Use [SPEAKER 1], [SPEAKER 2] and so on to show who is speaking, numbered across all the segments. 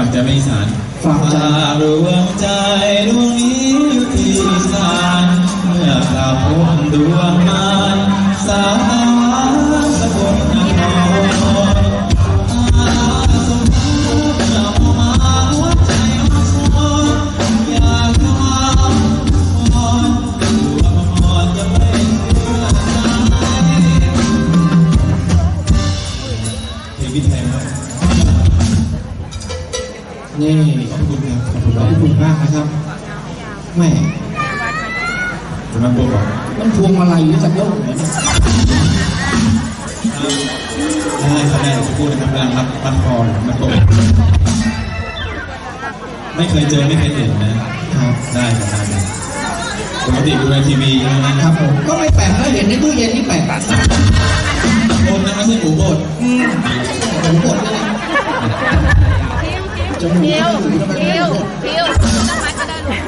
[SPEAKER 1] ฝากใจไม่อีสาน
[SPEAKER 2] ฝากใจ
[SPEAKER 1] ดวงใจดวงนี้อยู่ที่อีสานเมื่อกราพบดวงมารสาวสกลนครอาสมนำมาหัวใจมาสอนอยากนอนนอนดวงมรจะไม่เชื่อใจเพลงพี่แทนครับ
[SPEAKER 2] นี่
[SPEAKER 1] ขอบคุณครับขอบคุณ
[SPEAKER 2] ขอบคุณมากนะครับแม่
[SPEAKER 1] จะมาโปรบอก
[SPEAKER 2] มันพวงมาลัยหรือจะโยกไหน
[SPEAKER 1] ได้ครับได้สักครู่นะครับกำลังรับปัดคอนมาโปรไม่เคยเจอไม่เคยเห็นนะครับได้ครับได้ปกติดูในทีวีใช่ไหม
[SPEAKER 2] ครับผมก็ไม่แปลกถ้าเห็นในตู้เย็นนี่แปลก จมูก
[SPEAKER 3] พิว
[SPEAKER 2] ก็อยู่ทำไม
[SPEAKER 3] พิ
[SPEAKER 2] ไม่
[SPEAKER 3] ว
[SPEAKER 2] กด
[SPEAKER 3] พิวต้องมัดก็ได้ลูก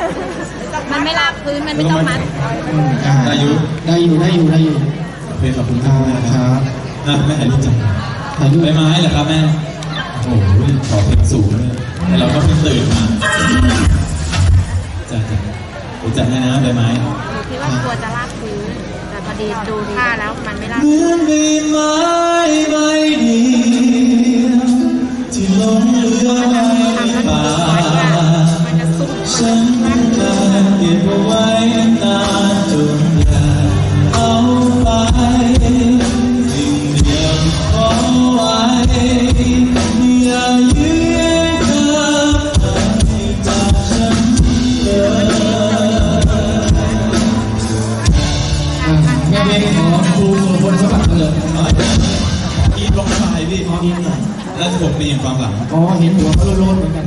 [SPEAKER 3] มันไม่ลากพื้นมันไม่ต้องมัด
[SPEAKER 2] อืมอ่าได้อยู่ได้อยู่ได้อยู่ได้อยู่
[SPEAKER 1] โอเคขอบคุณ
[SPEAKER 2] อ่า
[SPEAKER 1] มากนะ
[SPEAKER 2] ค
[SPEAKER 1] ครับ
[SPEAKER 2] รับ
[SPEAKER 1] อะแม่ถ่ายรูปจัง
[SPEAKER 2] ถ่ายรูป
[SPEAKER 1] ใบไม้เหรอครับแม่โอ้โหขอเพลงสูงเลยแต่เราก็เพิ่งตื่นมาจ้ะจ้ะเดี๋ยวจัดให้นะใบไม้
[SPEAKER 3] คิดว่ากลัวจะลากพื้นแต่พอดีดูท่าแล้วมันไม่ลาก
[SPEAKER 1] เหมือนใบไม้ใบเดียวที่หลง
[SPEAKER 2] แม่เบนขอครูสุรพลสวัสดิ์เลย
[SPEAKER 1] อีทลงไปพี่
[SPEAKER 2] อ๋ออินหน่อย
[SPEAKER 1] แล้วจะบอกปีนความหลัง
[SPEAKER 2] อ๋อเห็นหัวเขาโลนๆเหมือนกัน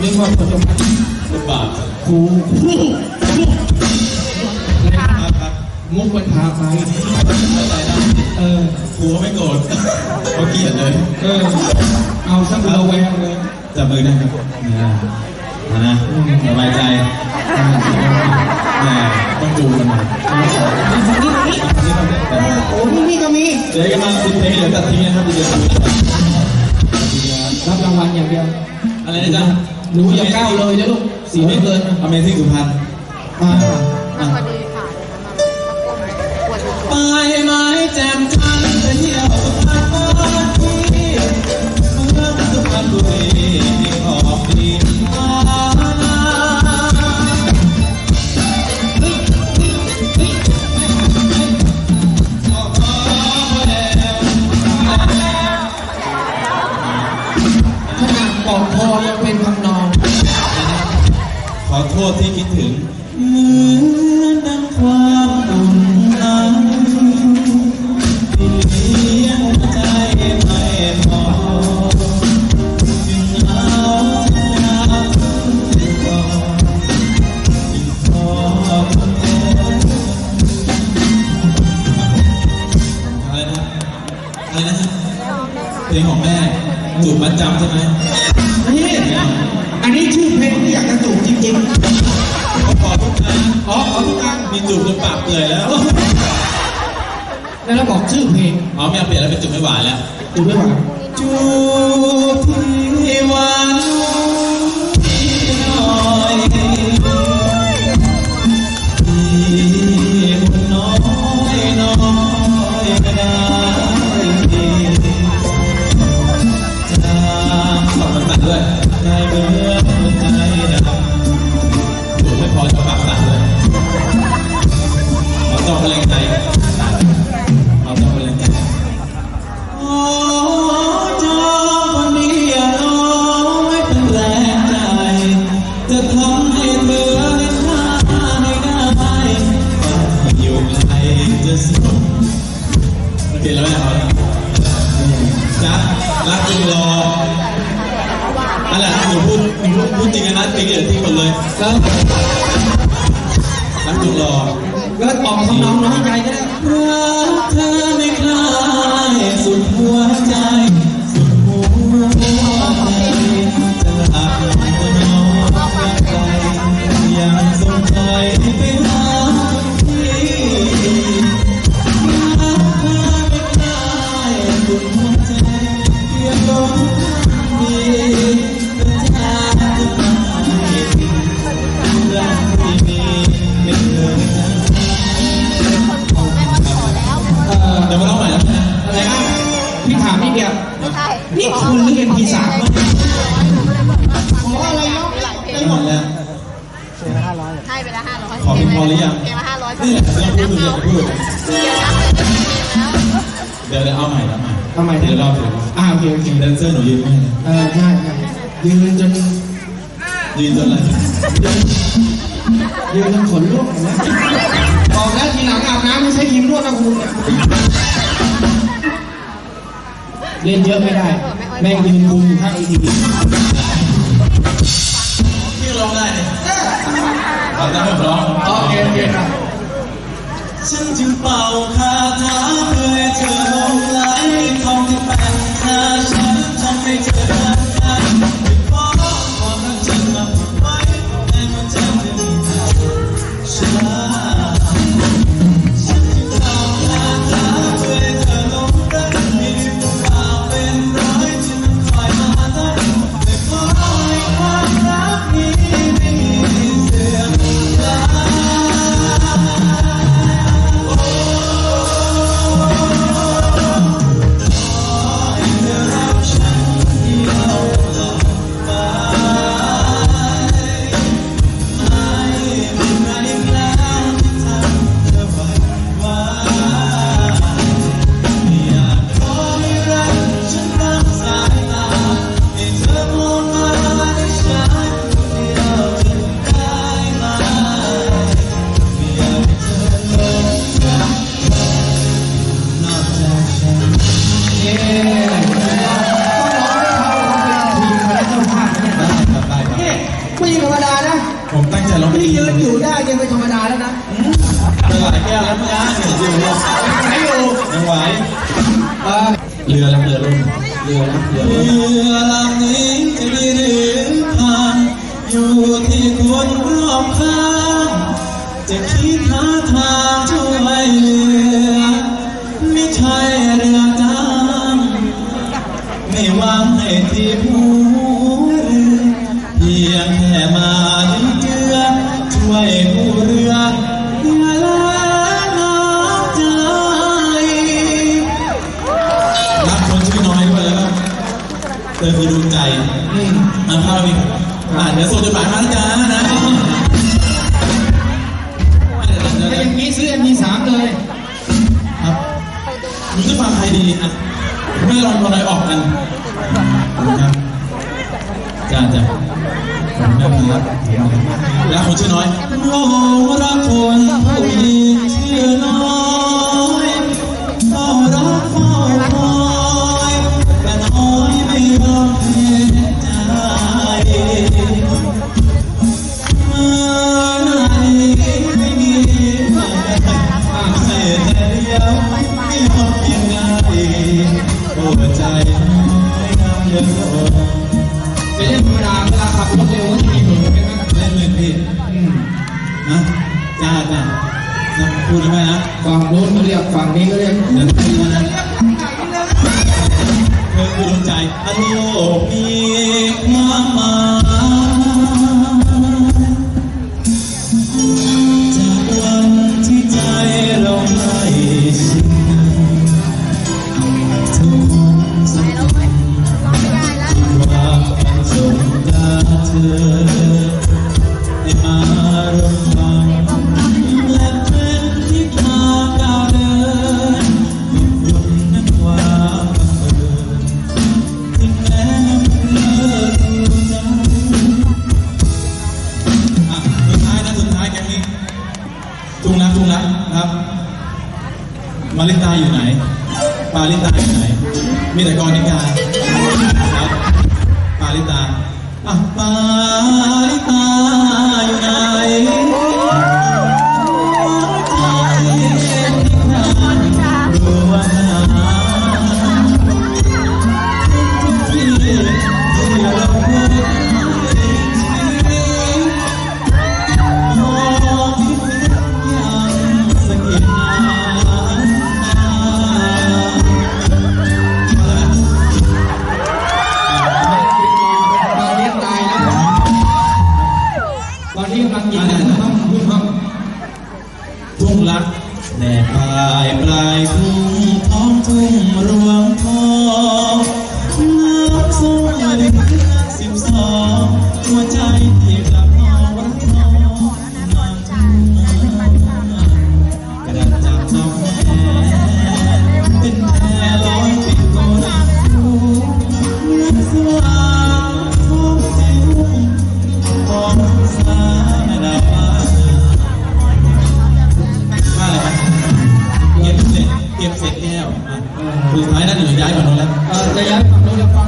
[SPEAKER 2] นึกว่าคนจะ
[SPEAKER 1] ลูกบาก
[SPEAKER 2] ครูครู
[SPEAKER 1] ครับครับ
[SPEAKER 2] มุกไปพาไป
[SPEAKER 1] เข้าใจไเอ
[SPEAKER 2] อ
[SPEAKER 1] ครูไม่โกรธเขาเกลียดเลย
[SPEAKER 2] เออ เอาสักเระแวงเลย
[SPEAKER 1] จับมือได้ครับนะนะสบายใจ แหมต้องจูงกันหน่อย
[SPEAKER 2] โอ้นี่นี่ก็มี
[SPEAKER 1] เดี๋ยวกันมาสิบเพลงเดี๋ยวตัดทิ้งนะครับเดี๋ยวตัดทิ้ง
[SPEAKER 2] รับรางวัลอย่างเดียว
[SPEAKER 1] อะไรนะจ๊ะ
[SPEAKER 2] หนูอย่าก้าวเลยนะลูกเสียไม่เกินนะ
[SPEAKER 1] อเมซิ่งสุพรรณ
[SPEAKER 2] อ่า
[SPEAKER 3] มันพอดีค่ะมันปวดหัว
[SPEAKER 1] ไปไม้แจ่มจั แล้วจูบไม่หวาน
[SPEAKER 2] จูบ
[SPEAKER 1] ที่หวาน ใช่
[SPEAKER 2] นี่คุณเรียน P3 มั้ย
[SPEAKER 3] ขออะไรเนาะหลายเพล
[SPEAKER 1] ได้
[SPEAKER 3] ง
[SPEAKER 1] หมดแล้ว
[SPEAKER 3] ให้ไปละห้าร้อย
[SPEAKER 1] ขอเพลงพอหรือยัง
[SPEAKER 3] เพลงละห้าร้อย
[SPEAKER 1] นี่แหละเราพูดอยู่อยากจะพูด
[SPEAKER 3] เดี๋ยวเป็นเพลงแล้ว
[SPEAKER 1] เดี๋ยวเดี๋ยวเอาใหม่เอาใหม่
[SPEAKER 2] ทำไม
[SPEAKER 1] เดี๋ยวเราถึง
[SPEAKER 2] อ่าโอเคโอเค
[SPEAKER 1] แดนเซอร์หนูยืนไม่ได้
[SPEAKER 2] เออใช่ใช่ยืนจน
[SPEAKER 1] ยืนจนอะไร
[SPEAKER 2] ยืนจนขนลุกนไหมบอกแล้วทีหลังอาบน้ำไม่ใช่ครีมนวดนะคุณเล่นเยอะไม่ได้ แม่งยืนมุมอยู่ข้างไอที
[SPEAKER 1] พี่ร้องได้เนี่ยเอาได้ผมร้อง
[SPEAKER 2] โอเคโอเคครับ
[SPEAKER 1] ฉันจึงเป่าคาถาเพื่อให้เธอหลงไหลท่องที่แปดหน้าฉันทำให้เธอ พี่ยืนอยู่ได้
[SPEAKER 2] ยังไม่ธรรมดาแล้วนะ
[SPEAKER 1] ไปหลายแก้วแล้วเมื่อกี้เห็นอยู่
[SPEAKER 2] ไหนอยู่
[SPEAKER 1] ยังไหวเรือลำเรือลุ่ม
[SPEAKER 2] เรือนะเรือ
[SPEAKER 1] เรือลำนี้จะดีหรือพังอยู่ที่คนรอบข้างจะคิดหาทางช่วยเหลือไม่ใช่เรือจำไม่หวังให้ที่ผู้ คุณจะฟังใครดีอะไม่ลองคนไหนออกกันครับจ้าจ้าขอบคุณนะครับแล้วคนชื่อน้อยโอ้รักคนผู้หญิงชื่อน้อยเฝ้ารักเฝ้าคอยแต่น้อยไม่ยอมเปลี่ยนใจเมื่อไหร่ไม่มีเสียแต่เดียว ไม่ยอมยังไงหัวใจน้อยน้ำเยอะ
[SPEAKER 2] ไปเล่นธรรมดาเวลาขับรถเร็วก็จะมีเหมือนกันนะ
[SPEAKER 1] เล่นเลยพี่
[SPEAKER 2] อืม
[SPEAKER 1] นะจ้าจ้าพูดได้ไมนะ
[SPEAKER 2] ฝั่งโน้นก็เรียกฝั่งนี้ก็เรียก
[SPEAKER 1] เดี๋ยวพูดนะเธอคือดวงใจอันโลกมีความหมาย จุง
[SPEAKER 3] รั
[SPEAKER 1] กจุงรักครับ มาลิตาอยู่ไหนปาลิตาอยู่ไหน มีแต่กรนิการครับปาลิตาอะปาลิตาอยู่ไหน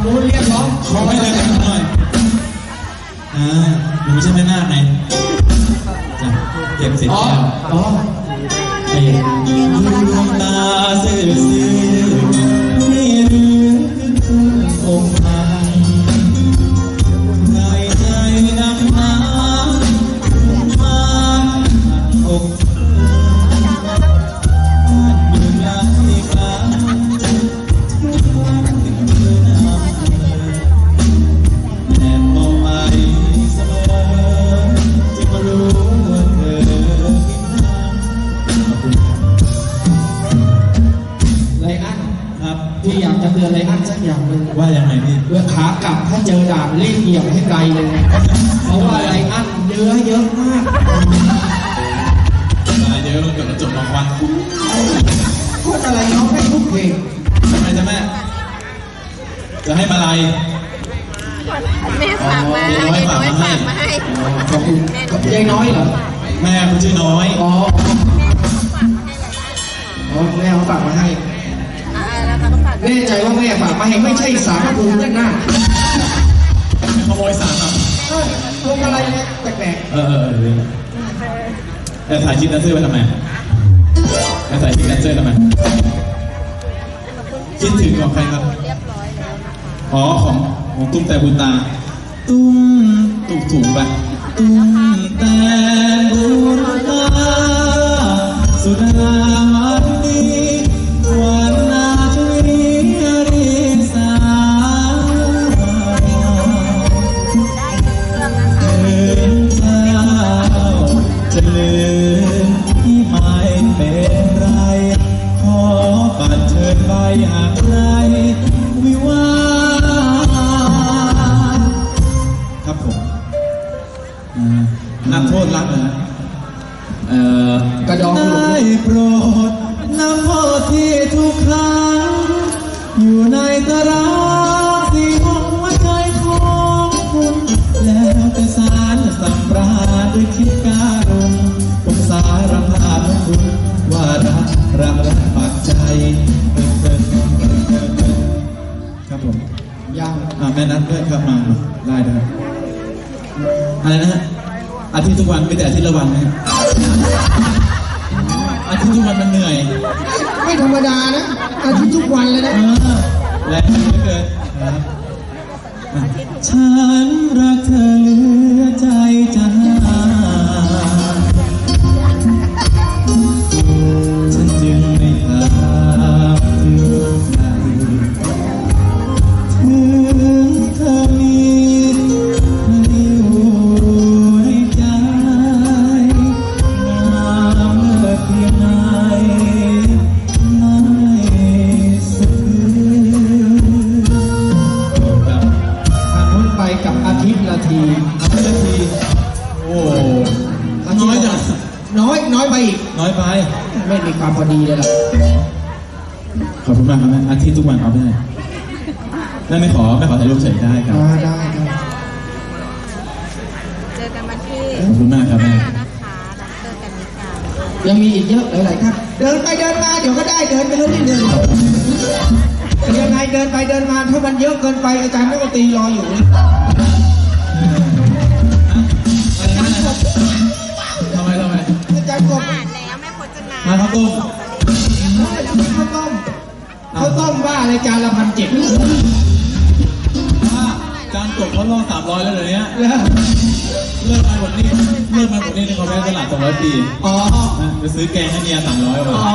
[SPEAKER 1] นู้
[SPEAKER 2] นเรียกร้อง
[SPEAKER 1] ขอให้ได้กันหน่อยอ่าหนูไม่ใช่แม่นาคไงจ้ะเก็บเสร็จ
[SPEAKER 2] อ๋อ
[SPEAKER 1] แล้ว
[SPEAKER 2] อ๋อ
[SPEAKER 1] เป็นดวงตาซื่อ เจอด่า
[SPEAKER 2] นรีบเหยียบให้ไกลเลยนะเพราะว่าไรอันเนื้อเยอะมาก
[SPEAKER 1] ตายเดี๋ยวเราเกิดกระจกมาควัน
[SPEAKER 2] พูดอะไรน้องให้ทุกเพลง
[SPEAKER 1] ทำไมจ๊ะแม่ จะให้มาลัย
[SPEAKER 3] แม่ฝากมาให้น้อยฝากมาให้
[SPEAKER 2] ขอบคุณกับยายน้อยเหรอ
[SPEAKER 1] แม่คุณชื่อน้อย
[SPEAKER 2] อ๋ออ๋อแม่เขาฝากมาให้
[SPEAKER 3] อ่าแล้วเราก็ฝาก
[SPEAKER 2] แน่ใจว่าแม่ฝากมาให้ไม่ใช่สารพระภูมิด้านหน้า
[SPEAKER 1] ข โมยสารอะ
[SPEAKER 2] เออพวงอะไรเนี่ยแปลก
[SPEAKER 1] เออเออเออเออแต่ถ่ายคลิปแดนเซอร์ไปทำไมแต่ถ่ายคลิปแดนเซอร์ทำไมคิดถึงของใครครับ
[SPEAKER 3] เรียบร้อยแล้วนะคะ
[SPEAKER 1] อ๋อของของตุ้มแต่บุญตา ตุ้มตุกถุงไปตุ้มแต่บุญตาสุดา ที่ไม่เป็นไร ขอบัตรเชิญไปหากใครวิวาห์ครับผมนักโทษรักนะเอ่อ
[SPEAKER 2] กระดองหลุ
[SPEAKER 1] ได้โปรดนำโทษที่ทุกครั้ง อยู่ในตารางสีของหัวใจของคุณ แล้วแต่สารสัมปราณด้วยคิด ได้ได้อะไรนะฮะอาทิตย์ทุกวันไม่แต่อาทิตย์ละวันนะฮะอาทิตย์ทุกวันมันเหนื่อย
[SPEAKER 2] ไม่ธรรมดานะอาทิตย์ทุกวันเลยนะ
[SPEAKER 1] เออแรงเหลือเกินครับอะฉัน ไป
[SPEAKER 2] ไม่มีความพอดีเลยล่ะ
[SPEAKER 1] ขอบคุณมากครับแม่อาทิตย์ทุกวันเอาไม่ได้แม่ไม่ขอไม่ขอถ่ายรูปเฉยได้ครับ
[SPEAKER 2] อ่าได้ได้
[SPEAKER 3] เจอกันวันที่
[SPEAKER 1] ขอบคุณมากครับแม่
[SPEAKER 3] ห้านะคะดอกเตอรกันนิการ
[SPEAKER 2] ยังมีอีกเยอะหลายๆท่านเดินไปเดินมาเดี๋ยวก็ได้เดินไปเรื่อยๆเดินยังไงเดินไปเดินมาถ้ามันเยอะเกินไปอาจารย์นักดนตรีรออยู่นี่
[SPEAKER 1] ทำไมทำไม
[SPEAKER 2] อาจารย์กบ
[SPEAKER 3] อ่านแล้วแม่พจนา
[SPEAKER 1] มาครับตุ้ม
[SPEAKER 2] ข้าวต้มข้าวต้มบ้าอะไรจานละพันเจ็ด
[SPEAKER 1] ว่าจานกบเขาล่อสามร้อยแล้วเดี๋ยวนี้
[SPEAKER 2] แล้ว
[SPEAKER 1] เลิกมาหมดนี่เลิกมาหมดนี่ในเขาแม่ตลาดสองร้อยปี
[SPEAKER 2] อ๋อ
[SPEAKER 1] นะไปซื้อแกงให้เมียสามร้อย
[SPEAKER 2] อ๋
[SPEAKER 1] บา